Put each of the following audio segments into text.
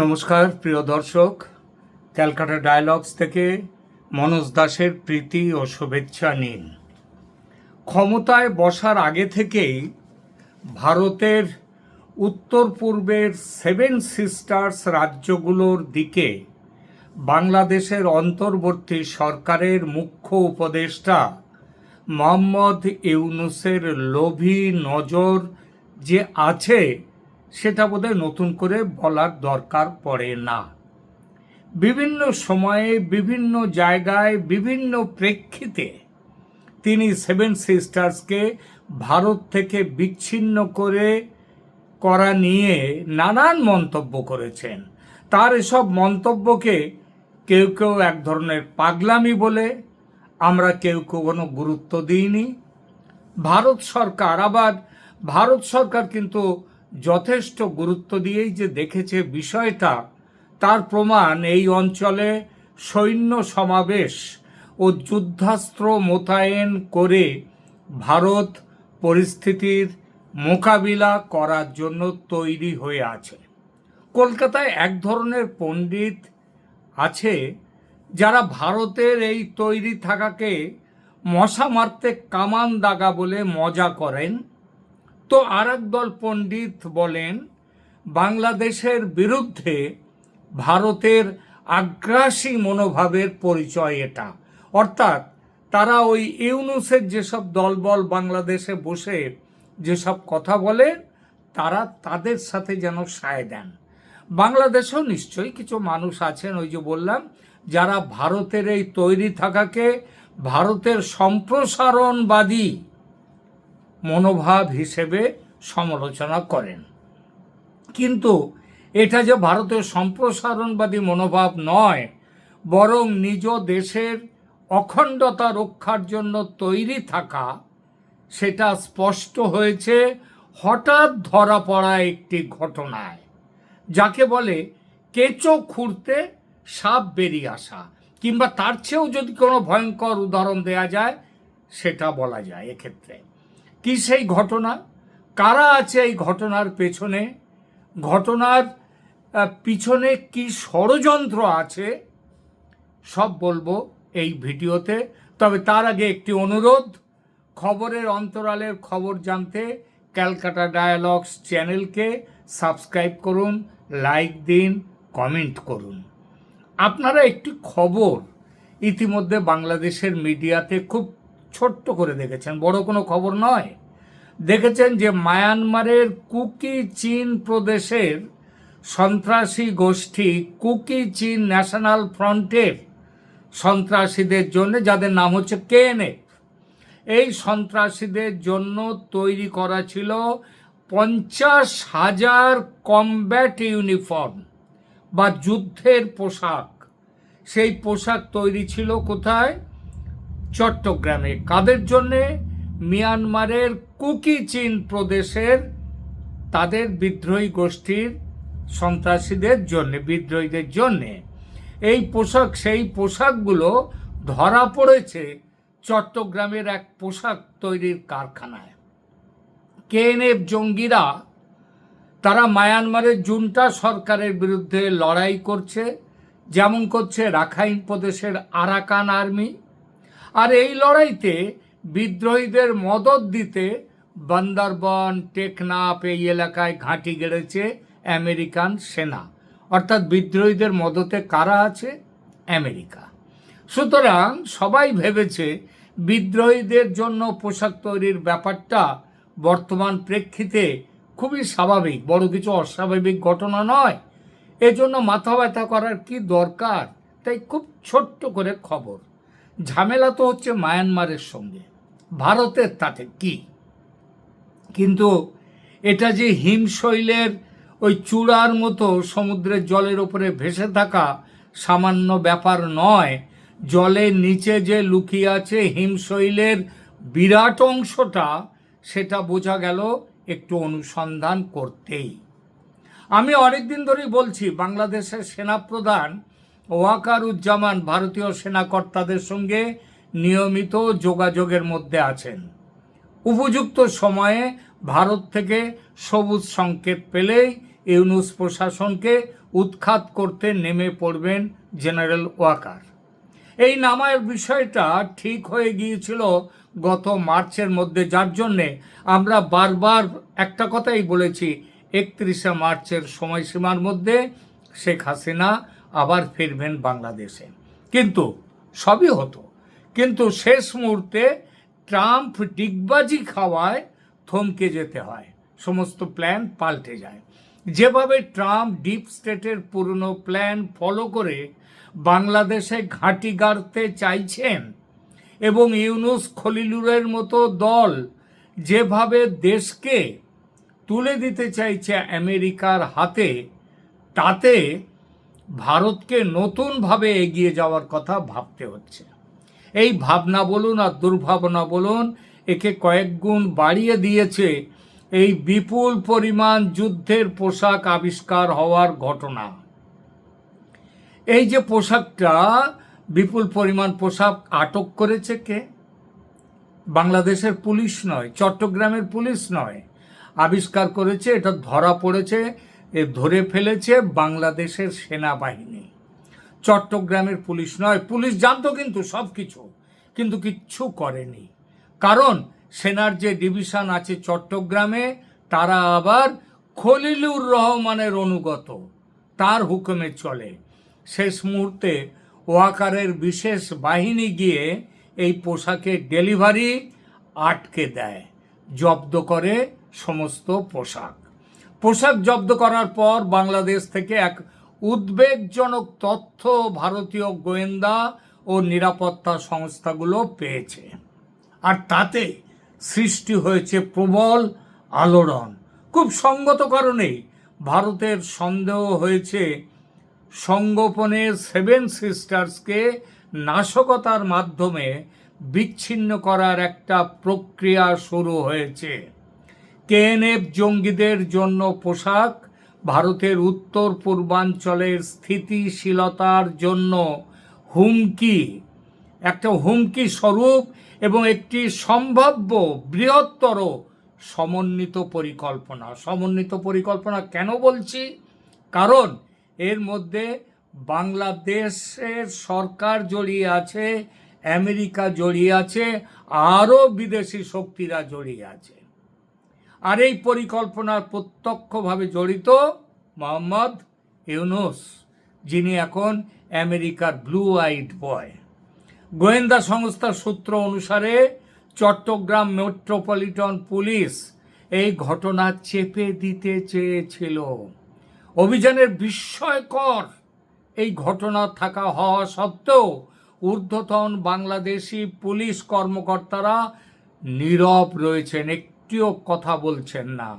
নমস্কার, প্রিয় দর্শক। ক্যালকাটা ডায়ালগস থেকে মনোজ দাসের প্রীতি ও শুভেচ্ছা নিন। ক্ষমতায় বসার আগে থেকেই ভারতের উত্তর পূর্বের সেভেন সিস্টার্স রাজ্যগুলোর দিকে বাংলাদেশের অন্তর্বর্তী সরকারের মুখ্য উপদেষ্টা মোহাম্মদ ইউনুসের লোভী নজর যে আছে সেটা বোধহয় নতুন করে বলার দরকার পড়ে না। বিভিন্ন সময়ে, বিভিন্ন জায়গায়, বিভিন্ন প্রেক্ষিতে তিনি সেভেন সিস্টার্সকে ভারত থেকে বিচ্ছিন্ন করে, করা নিয়ে নানান মন্তব্য করেছেন। তার এসব মন্তব্যকে কেউ কেউ এক ধরনের পাগলামি বলে, আমরা কেউ কেউ কোনো গুরুত্ব দিইনি। ভারত সরকার, আবার ভারত সরকার কিন্তু যথেষ্ট গুরুত্ব দিয়েই যে দেখেছে বিষয়টা, তার প্রমাণ এই অঞ্চলে সৈন্য সমাবেশ ও যুদ্ধাস্ত্র মোতায়েন করে ভারত পরিস্থিতির মোকাবিলা করার জন্য তৈরি হয়ে আছে। কলকাতায় এক ধরনের পণ্ডিত আছে যারা ভারতের এই তৈরি থাকাকে মশা মারতে কামান দাগা বলে মজা করেন। তো আর দল পণ্ডিত বলেন, বাংলাদেশের বিরুদ্ধে ভারতের আগ্রাসী মনোভাবের পরিচয় এটা। অর্থাৎ তারা ওই ইউনুসের যেসব দলবল বাংলাদেশে বসে যেসব কথা বলে, তারা তাদের সাথে যেন সায় দেন। বাংলাদেশেও নিশ্চয়ই কিছু মানুষ আছেন, ওই যে বললাম, যারা ভারতের এই তৈরি থাকাকে ভারতের সম্প্রসারণবাদী মনোভাব হিসেবে সমালোচনা করেন। কিন্তু এটা যে ভারতের সম্প্রসারণবাদী মনোভাব নয়, বরং নিজ দেশের অখণ্ডতা রক্ষার জন্য তৈরি থাকা, সেটা স্পষ্ট হয়েছে হঠাৎ ধরা পড়া একটি ঘটনায়, যাকে বলে কেঁচো খুঁড়তে সাপ বেরিয়ে আসা, কিংবা তার চেয়েও যদি কোনো ভয়ঙ্কর উদাহরণ দেয়া যায়, সেটা বলা যায় এক্ষেত্রে। কি সেই ঘটনা? কারা আছে এই ঘটনার পেছনে? ঘটনার পিছনে কি ষড়যন্ত্র আছে? সব বলব এই ভিডিওতে। তবে তার আগে একটি অনুরোধ, খবরের অন্তরালের খবর জানতে ক্যালকাটা ডায়ালগস চ্যানেলকে সাবস্ক্রাইব করুন, লাইক দিন, কমেন্ট করুন। আপনারা একটি খবর ইতিমধ্যে বাংলাদেশের মিডিয়াতে খুব ছোট্ট করে দেখেছেন, বড় কোনো খবর নয়। দেখেছেন যে মায়ানমারের কুকি চীন প্রদেশের সন্ত্রাসী গোষ্ঠী কুকি চীন ন্যাশনাল ফ্রন্টের সন্ত্রাসীদের জন্য, যাদের নাম হচ্ছে কেএনএফ, এই সন্ত্রাসীদের জন্য তৈরি করা ছিল পঞ্চাশ হাজার কমব্যাট ইউনিফর্ম বা যুদ্ধের পোশাক। সেই পোশাক তৈরি ছিল কোথায়? চট্টগ্রামে। কাদের জন্যে? মিয়ানমারের কুকি চীন প্রদেশের তাদের বিদ্রোহী গোষ্ঠীর সন্ত্রাসীদের জন্য, বিদ্রোহীদের জন্যে। এই পোশাক, সেই পোশাকগুলো ধরা পড়েছে চট্টগ্রামের এক পোশাক তৈরির কারখানায়। কেএনএফ জঙ্গিরা, তারা মায়ানমারের জুনটা সরকারের বিরুদ্ধে লড়াই করছে, যেমন করছে রাখাইন প্রদেশের আরাকান আর্মি। আর এই লড়াইতে বিদ্রোহীদের মদত দিতে বান্দরবন, টেকনাফ এই এলাকায় ঘাঁটি গেড়েছে আমেরিকান সেনা। অর্থাৎ বিদ্রোহীদের মদতে কারা আছে? আমেরিকা। সুতরাং সবাই ভেবেছে বিদ্রোহীদের জন্য পোশাক তৈরির ব্যাপারটা বর্তমান প্রেক্ষিতে খুবই স্বাভাবিক, বড় কিছু অস্বাভাবিক ঘটনা নয়। এজন্য মাথা ব্যথা করার কি দরকার? তাই খুব ছোট্ট করে খবর। ঝামেলা তো হচ্ছে মায়ানমারের সঙ্গে। ভারতের তাতে কি? কিন্তু এটা যে হিমশৈলের ওই চূড়ার মতো সমুদ্রের জলের ওপরে ভেসে থাকা সামান্য ব্যাপার নয় জলের নিচে যে লুকিয়ে আছে হিমশৈলের বিরাট অংশটা, সেটা বোঝা গেল একটু অনুসন্ধান করতেই। আমি অনেকদিন ধরেই বলছি, বাংলাদেশের সেনাপ্রধান ওয়াকারুজ্জামান ভারতীয় সেনাকর্তাদের সঙ্গে নিয়মিত যোগাযোগের মধ্যে আছেন। উপযুক্ত সময়ে ভারত থেকে সবুজ সংকেত পেলেই ইউনুস প্রশাসনকে উৎখাত করতে নেমে পড়বেন জেনারেল ওয়াকার। এই নামায়ের বিষয়টা ঠিক হয়ে গিয়েছিল গত মার্চের মধ্যে, যার জন্যে আমরা বারবার একটা কথাই বলেছি, একত্রিশে মার্চের সময়সীমার মধ্যে শেখ হাসিনা আবার ফিরবেন বাংলাদেশে। কিন্তু সবই হতো। কিন্তু শেষ মুহূর্তে ট্রাম্প ডিগবাজি খাওয়ায় থমকে যেতে হয়। সমস্ত প্ল্যান পাল্টে যায়। যেভাবে ট্রাম্প ডিপ স্টেটের পুরনো প্ল্যান ফলো করে বাংলাদেশে ঘাঁটি গাড়তে চাইছেন এবং ইউনুস খলিলুরের মতো দল যেভাবে দেশকে তুলে দিতে চাইছে আমেরিকার হাতে, তাতে ভারতকে নতুনভাবে এগিয়ে যাওয়ার কথা ভাবতে হচ্ছে। এই ভাবনা বলুন আর দুর্ভাবনা বলুন, একে কয়েক গুণ বাড়িয়ে দিয়েছে এই বিপুল পরিমাণ যুদ্ধের পোশাক আবিষ্কার হওয়ার ঘটনা। এই যে পোশাকটা, বিপুল পরিমাণ পোশাক আটক করেছে কে? বাংলাদেশের পুলিশ নয়, চট্টগ্রামের পুলিশ নয়। আবিষ্কার করেছে, এটা ধরা পড়েছে ধরে ফেলেছে বাংলাদেশের সেনাবাহিনী। চট্টগ্রামের পুলিশ নয়, পুলিশ জানতো কিন্তু সব কিছু কিন্তু কিচ্ছু করেনি। কারণ সেনার যে ডিভিশন আছে চট্টগ্রামে, তারা আবার খলিলুর রহমানের অনুগত। তার হুকুমে চলে। শেষ মুহূর্তে ওয়াকারের বিশেষ বাহিনী গিয়ে এই পোশাকের ডেলিভারি আটকে দেয়, জব্দ করে সমস্ত পোশাক। পোশাক জব্দ করার পর বাংলাদেশ থেকে এক উদ্বেগজনক তথ্য ভারতীয় গোয়েন্দা ও নিরাপত্তা সংস্থাগুলো পেয়েছে। আর তাতে সৃষ্টি হয়েছে প্রবল আলোড়ন। খুব সঙ্গত কারণেই ভারতের সন্দেহ হয়েছে সংগোপনের সেভেন সিস্টার্সকে নাশকতার মাধ্যমে বিচ্ছিন্ন করার একটা প্রক্রিয়া শুরু হয়েছে। কেএনএফ জঙ্গিদের জন্য পোশাক, ভারতের উত্তর পূর্বাঞ্চলের স্থিতিশীলতার জন্য হুমকি। একটা হুমকি স্বরূপ এবং একটি সম্ভাব্য বৃহত্তর সমন্বিত পরিকল্পনা। সমন্বিত পরিকল্পনা কেন বলছি? কারণ এর মধ্যে বাংলাদেশের সরকার জড়িয়ে আছে, আমেরিকা জড়িয়ে আছে, আরও বিদেশি শক্তিরা জড়িয়ে আছে। আর এই পরিকল্পনার প্রত্যক্ষভাবে জড়িত মোহাম্মদ ইউনুস, যিনি এখন আমেরিকার ব্লু আইড বয়। গোয়েন্দা সংস্থার সূত্র অনুসারে চট্টগ্রাম মেট্রোপলিটন পুলিশ এই ঘটনা চেপে দিতে চেয়েছিল। অভিযানের বিস্ময়কর এই ঘটনা থাকা হওয়া সত্ত্বেও ঊর্ধ্বতন বাংলাদেশি পুলিশ কর্মকর্তারা নীরব রয়েছেন। একটিও কথা বলছেন না।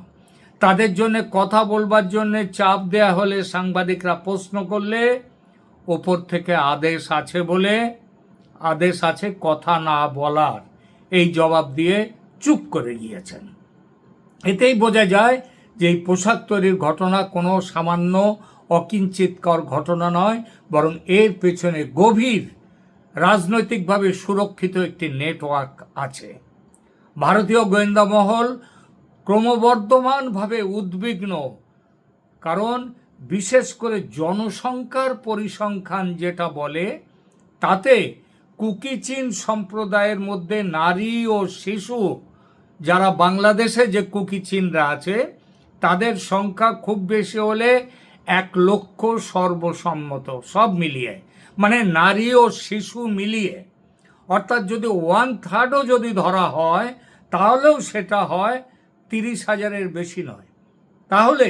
তাদের জন্য কথা বলবার জন্য চাপ দেয়া হলে সাংবাদিকরা প্রশ্ন করলে ওপর থেকে আদেশ আছে বলে আদেশ আছে কথা না বলার। এই জবাব দিয়ে চুপ করে গিয়েছেন। এতেই বোঝা যায় যে এই পোশাক তৈরির ঘটনা কোনো সামান্য অকিঞ্চিতকর ঘটনা নয়, বরং এর পেছনে গভীর রাজনৈতিকভাবে সুরক্ষিত একটি নেটওয়ার্ক আছে। ভারতীয় গোয়েন্দা মহল ক্রমবর্ধমানভাবে উদ্বিগ্ন, কারণ বিশেষ করে জনসংখ্যার পরিসংখ্যান যেটা বলে, তাতে কুকিচিন সম্প্রদায়ের মধ্যে নারী ও শিশু যারা বাংলাদেশে যে কুকিচিনরা আছে, তাদের সংখ্যা খুব বেশি হলে এক লক্ষ সর্বসম্মত, সব মিলিয়ে মানে নারী ও শিশু মিলিয়ে। অর্থাৎ যদি ওয়ান থার্ডও যদি ধরা হয় তাহলেও সেটা হয় তিরিশ হাজারের বেশি নয়। তাহলে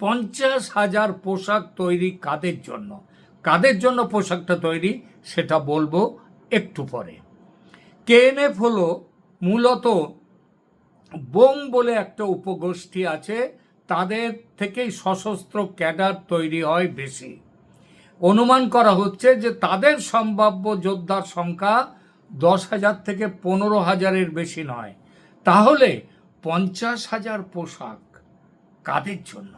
পঞ্চাশ হাজার পোশাক তৈরি কাদের জন্য? কাদের জন্য পোশাকটা তৈরি? সেটা বলব একটু পরে। কেএনএফ হলো মূলত বোম বলে একটা উপগোষ্ঠী আছে, তাদের থেকেই সশস্ত্র ক্যাডার তৈরি হয় বেশি। অনুমান করা হচ্ছে যে তাদের সম্ভাব্য যোদ্ধার সংখ্যা দশ হাজার থেকে পনেরো হাজারের বেশি নয়। তাহলে পঞ্চাশ হাজার পোশাক কাদের জন্য?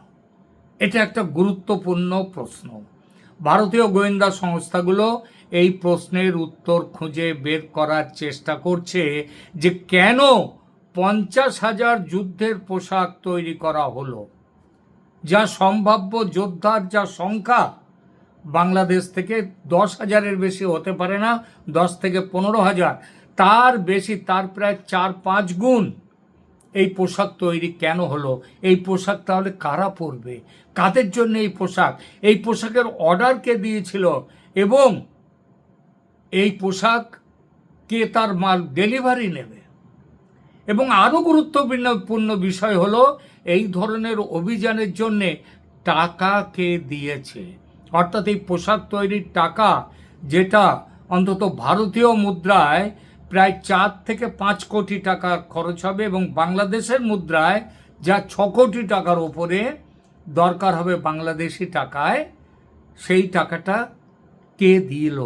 এটা একটা গুরুত্বপূর্ণ প্রশ্ন। ভারতীয় গোয়েন্দা সংস্থাগুলো এই প্রশ্নের উত্তর খুঁজে বের করার চেষ্টা করছে যে কেন পঞ্চাশ হাজার যুদ্ধের পোশাক তৈরি করা হলো। যা সম্ভাব্য যোদ্ধার যা সংখ্যা বাংলাদেশ থেকে দশ হাজারের বেশি হতে পারে না, দশ থেকে পনেরো হাজার। তার বেশি, তার প্রায় চার পাঁচ গুণ এই পোশাক তৈরি কেন হলো? এই পোশাক তাহলে কারা পরবে? কাদের জন্য এই পোশাক? এই পোশাকের অর্ডার কে দিয়েছিল এবং এই পোশাক কে তার মাল ডেলিভারি নেবে? এবং আরও গুরুত্বপূর্ণ বিষয় হলো, এই ধরনের অভিযানের জন্যে টাকা কে দিয়েছে? অর্থাৎ এই পোশাক তৈরির টাকা যেটা অন্তত ভারতীয় মুদ্রায় প্রায় চার থেকে পাঁচ কোটি টাকা খরচ হবে এবং বাংলাদেশের মুদ্রায় যা ছ কোটি টাকার ওপরে দরকার হবে বাংলাদেশি টাকায়, সেই টাকাটা কে দিল?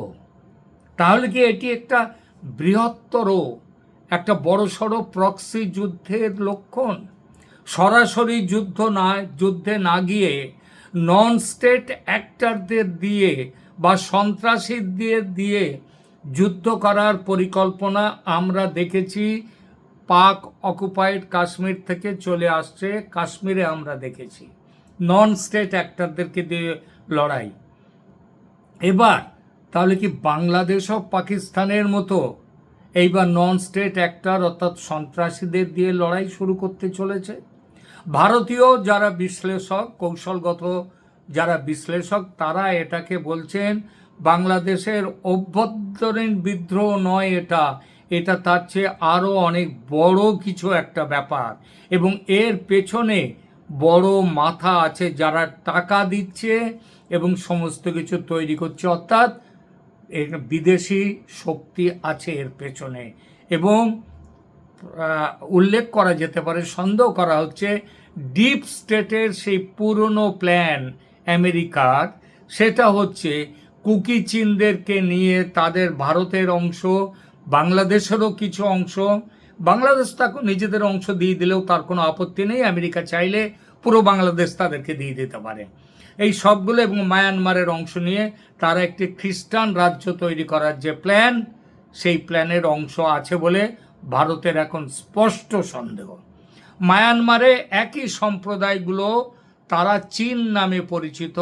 তাহলে কি এটি একটা বৃহত্তর, একটা বড়সড় প্রক্সি যুদ্ধের লক্ষণ? সরাসরি যুদ্ধ না, যুদ্ধে না গিয়ে নন স্টেট অ্যাক্টারদের দিয়ে বা সন্ত্রাসীদের দিয়ে দিয়ে যুদ্ধ করার পরিকল্পনা আমরা দেখেছি। পাক অকুপাইড কাশ্মীর থেকে চলে আসছে, কাশ্মীরে আমরা দেখেছি। নন স্টেট অ্যাক্টারদেরকে দিয়ে লড়াই। এবার, তাহলে কি বাংলাদেশও পাকিস্তানের মতো এইবার নন স্টেট অ্যাক্টার অর্থাৎ সন্ত্রাসীদের দিয়ে লড়াই শুরু করতে চলেছে? ভারতীয় যারা বিশ্লেষক, কৌশলগত যারা বিশ্লেষক, তারা এটাকে বলছেন, বাংলাদেশের অভ্যন্তরীণ বিদ্রোহ নয় এটা। এটা তার চেয়ে আরও অনেক বড় কিছু একটা ব্যাপার। এবং এর পেছনে বড় মাথা আছে যারা টাকা দিচ্ছে এবং সমস্ত কিছু তৈরি করছে। অর্থাৎ বিদেশি শক্তি আছে এর পেছনে। এবং উল্লেখ করা যেতে পারে, সন্দেহ করা হচ্ছে ডিপ স্টেটের সেই পুরনো প্ল্যান আমেরিকার, সেটা হচ্ছে কুকি চীনদেরকে নিয়ে তাদের ভারতের অংশ, বাংলাদেশেরও কিছু অংশ, বাংলাদেশ তাকে নিজেদের অংশ দিয়ে দিলেও তার কোনো আপত্তি নেই, আমেরিকা চাইলে পুরো বাংলাদেশ তাদেরকে দিয়ে দিতে পারে। এই সবগুলো এবং মায়ানমারের অংশ নিয়ে তারা একটি খ্রিস্টান রাজ্য তৈরি করার যে প্ল্যান, সেই প্ল্যানের অংশ আছে বলে ভারতের এখন স্পষ্ট সন্দেহ। মায়ানমারে একই সম্প্রদায়গুলো, তারা চীন নামে পরিচিত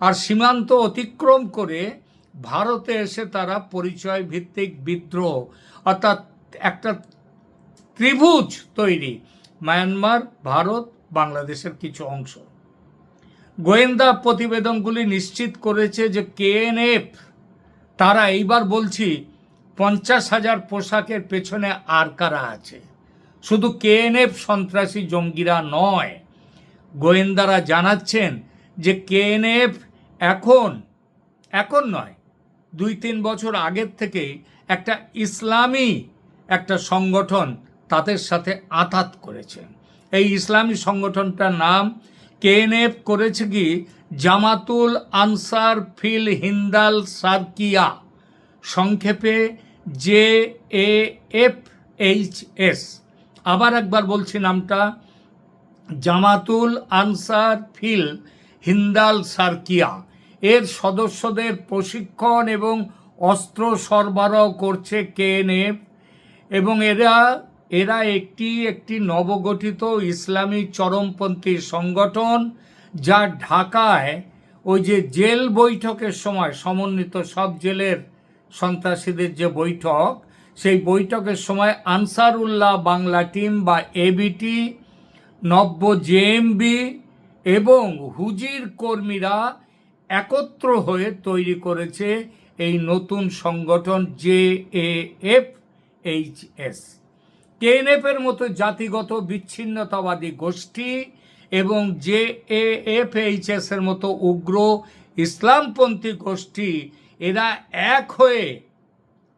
আর সীমান্ত অতিক্রম করে ভারতে এসে তারা পরিচয় ভিত্তিক বিদ্রোহ, অর্থাৎ একটা ত্রিভুজ তৈরি, মায়ানমার, ভারত, বাংলাদেশের কিছু অংশ। গোয়েন্দা প্রতিবেদনগুলি নিশ্চিত করেছে যে কেএনএফ, তারা এইবার বলছি পঞ্চাশ হাজার পোশাকের পেছনে আর কারা আছে? শুধু কেএনএফ সন্ত্রাসী জঙ্গিরা নয়, গোয়েন্দারা জানাচ্ছেন যে কেএনএফ এখন এখন নয়, দুই তিন বছর আগের থেকে একটা ইসলামী একটা সংগঠন তাদের সাথে আঘাত করেছে। এই ইসলামী সংগঠনটার নাম কেএনএফ করেছে কি জামাতুল আনসার ফিল হিন্দাল সার্কিয়া। সংক্ষেপে J A F H S. আবার একবার বলছি নামটা। জামাতুল আনসার ফিল হিন্দাল সার্কিয়া। এর সদস্যদের প্রশিক্ষণ এবং অস্ত্র সরবরাহ করছে কেএনএফ এবং এরা এরা একটি একটি নবগঠিত ইসলামী চরমপন্থী সংগঠন যা ঢাকায় ওই যে জেল বৈঠকের সময় সমন্বিত সব জেলের সন্ত্রাসীদের যে বৈঠক, সেই বৈঠকের সময় আনসারুল্লাহ বাংলা টিম বা এবিটি নব্য জেএমবি এবং হুজির কর্মীরা একত্র হয়ে তৈরি করেছে এই নতুন সংগঠন জে এফ এইচ এস। কেএনএফের মতো জাতিগত বিচ্ছিন্নতাবাদী গোষ্ঠী এবং জে এফ এইচ এস এর মতো উগ্র ইসলামপন্থী গোষ্ঠী এরা এক হয়ে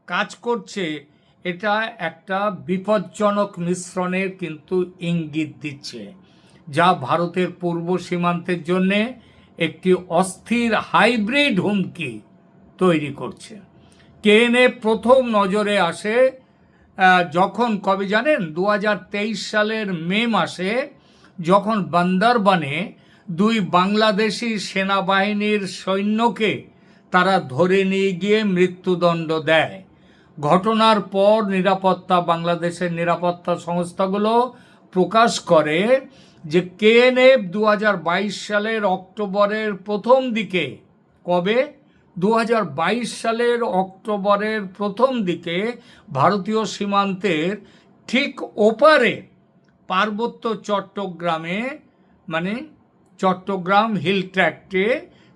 কাজ করছে, এটা একটা বিপজ্জনক মিশ্রণের কিন্তু ইঙ্গিত দিচ্ছে, যা ভারতের পূর্ব সীমান্তের জন্যে একটি অস্থির হাইব্রিড হুমকি তৈরি করছে। কেএনএ প্রথম নজরে আসে যখন, কবে জানেন? দু হাজার তেইশ সালের মে মাসে, যখন বান্দরবানে দুই বাংলাদেশি সেনাবাহিনীর সৈন্যকে তারা ধরে নিয়ে গিয়ে মৃত্যুদণ্ড দেয়। ঘটনার পর নিরাপত্তা, বাংলাদেশের নিরাপত্তা সংস্থাগুলো প্রকাশ করে যে কেএনএফ দু হাজার বাইশ সালের অক্টোবরের প্রথম দিকে, কবে? দু হাজার বাইশ সালের অক্টোবরের প্রথম দিকে ভারতীয় সীমান্তের ঠিক ওপারে পার্বত্য চট্টগ্রামে মানে চট্টগ্রাম হিল ট্র্যাক্টে,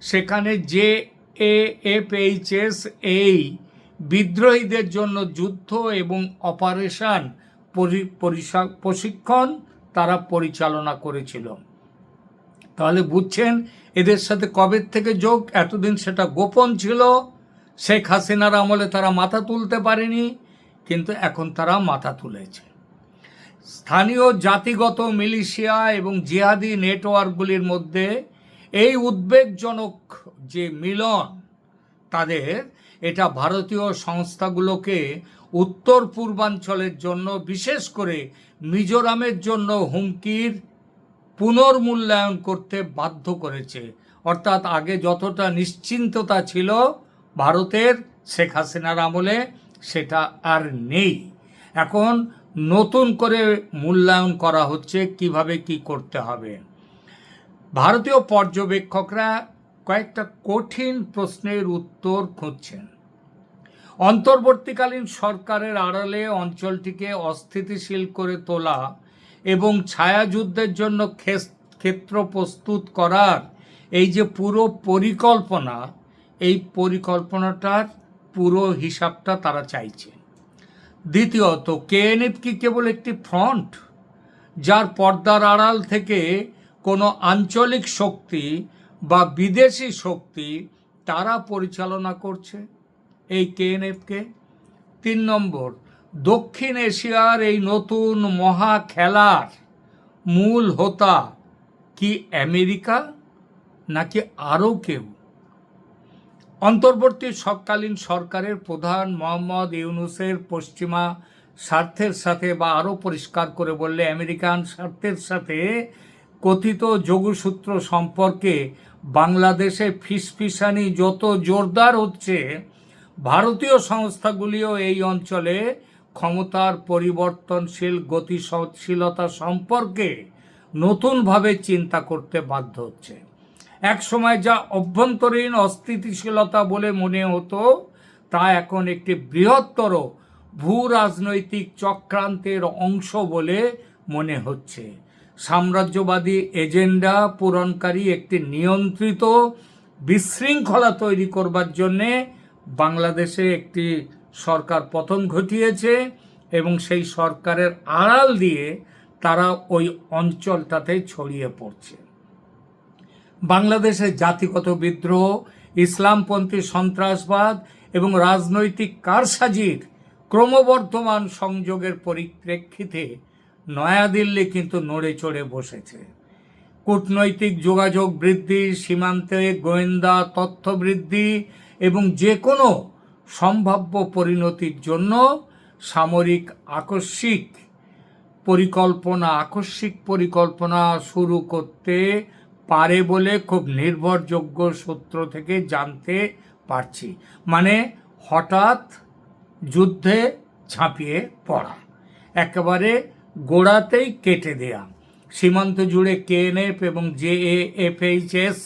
সেখানে যে এ এফ এইচ এস এই বিদ্রোহীদের জন্য যুদ্ধ এবং অপারেশন প্রশিক্ষণ তারা পরিচালনা করেছিল। তাহলে বুঝছেন এদের সাথে কবে থেকে যোগ? এতদিন সেটা গোপন ছিল। শেখ হাসিনার আমলে তারা মাথা তুলতে পারেনি, কিন্তু এখন তারা মাথা তুলেছে। স্থানীয় জাতিগত মিলিশিয়া এবং জিহাদি নেটওয়ার্কগুলির মধ্যে এই উদ্বেগজনক যে মিলন, তাদের এটা ভারতীয় সংস্থাগুলোকে উত্তর পূর্বাঞ্চলের জন্য, বিশেষ করে মিজোরামের জন্য হুমকির পুনর্মূল্যায়ন করতে বাধ্য করেছে। অর্থাৎ আগে যতটা নিশ্চিন্ততা ছিল ভারতের, শেখ হাসিনার আমলে সেটা আর নেই। এখন নতুন করে মূল্যায়ন করা হচ্ছে, কীভাবে কি করতে হবে? ভারতীয় পর্যবেক্ষকরা কয়েকটা কঠিন প্রশ্নের উত্তর খুঁজছেন। অন্তর্বর্তীকালীন সরকারের আড়ালে অঞ্চলটিকে অস্থিতিশীল করে তোলা এবং ছায়াযুদ্ধের জন্য ক্ষেত্র প্রস্তুত করার এই যে পুরো পরিকল্পনা, এই পরিকল্পনাটার পুরো হিসাবটা তারা চাইছে। দ্বিতীয়ত কেএনএফ কি কেবল একটি ফ্রন্ট, যার পর্দার আড়াল থেকে কোনো আঞ্চলিক শক্তি বা বিদেশি শক্তি তারা পরিচালনা করছে? এই কেএনএফকে? তিন নম্বর, দক্ষিণ এশিয়ার এই নতুন মহা খেলার মূল হোতা কি আমেরিকা নাকি আরও কেউ? অন্তর্বর্তী সৎকালীন সরকারের প্রধান মোহাম্মদ ইউনুসের পশ্চিমা স্বার্থের সাথে বা আরও পরিষ্কার করে বললে আমেরিকান স্বার্থের সাথে কথিত যোগসূত্র সম্পর্কে বাংলাদেশে ফিসফিসানি যত জোরদার হচ্ছে, ভারতীয় সংস্থাগুলিও এই অঞ্চলে ক্ষমতার পরিবর্তনশীল, গতিশীলতা সম্পর্কে নতুনভাবে চিন্তা করতে বাধ্য হচ্ছে। এক সময় যা অভ্যন্তরীণ অস্থিতিশীলতা বলে মনে হতো, তা এখন একটি বৃহত্তর ভূ রাজনৈতিক চক্রান্তের অংশ বলে মনে হচ্ছে। সাম্রাজ্যবাদী এজেন্ডা পূরণকারী একটি নিয়ন্ত্রিত বিশৃঙ্খলা তৈরি করবার জন্যে বাংলাদেশে একটি সরকার পতন ঘটিয়েছে এবং সেই সরকারের আড়াল দিয়ে তারা ওই অঞ্চলটাতে ছড়িয়ে পড়ছে। বাংলাদেশের জাতিগত বিদ্রোহ, ইসলামপন্থী সন্ত্রাসবাদ এবং রাজনৈতিক কারসাজির ক্রমবর্ধমান সংযোগের পরিপ্রেক্ষিতে নয়াদিল্লি কিন্তু নড়ে চড়ে বসেছে। কূটনৈতিক যোগাযোগ বৃদ্ধি, সীমান্তে গোয়েন্দা তথ্য বৃদ্ধি এবং যে কোনো সম্ভাব্য পরিণতির জন্য সামরিক আকস্মিক পরিকল্পনা আকস্মিক পরিকল্পনা শুরু করতে পারে বলে খুব নির্ভরযোগ্য সূত্র থেকে জানতে পারছি। মানে হঠাৎ যুদ্ধে ঝাঁপিয়ে পড়া। একেবারে গোড়াতেই কেটে দেয়া। সীমান্ত জুড়ে কেএনএফ এবং জেএএফএইচএস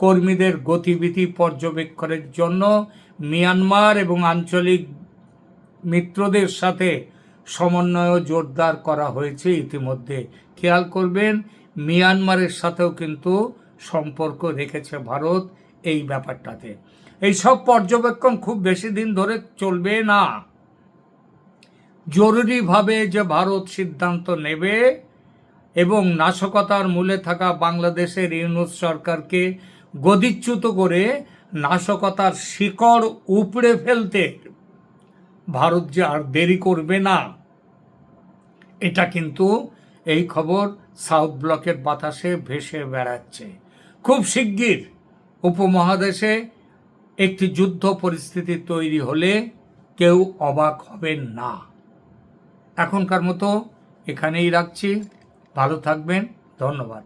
কর্মীদের গতিবিধি পর্যবেক্ষণের জন্য মিয়ানমার এবং আঞ্চলিক মিত্রদের সাথে সমন্বয় জোরদার করা হয়েছে ইতিমধ্যে। খেয়াল করবেন, মিয়ানমারের সাথেও কিন্তু সম্পর্ক রেখেছে ভারত এই ব্যাপারটাতে। এই সব পর্যবেক্ষণ খুব বেশি দিন ধরে চলবে না। জরুরিভাবে যে ভারত সিদ্ধান্ত নেবে এবং নাশকতার মূলে থাকা বাংলাদেশের ইউনুস সরকারকে গদিচ্যুত করে নাশকতার শিকড় উপড়ে ফেলতে ভারত যে আর দেরি করবে না, এটা কিন্তু এই খবর সাউথ ব্লকের বাতাসে ভেসে বেড়াচ্ছে। খুব শিগগির উপমহাদেশে একটি যুদ্ধ পরিস্থিতি তৈরি হলে কেউ অবাক হবেন না। এখনকার মতো এখানেই রাখছি। ভালো থাকবেন। ধন্যবাদ।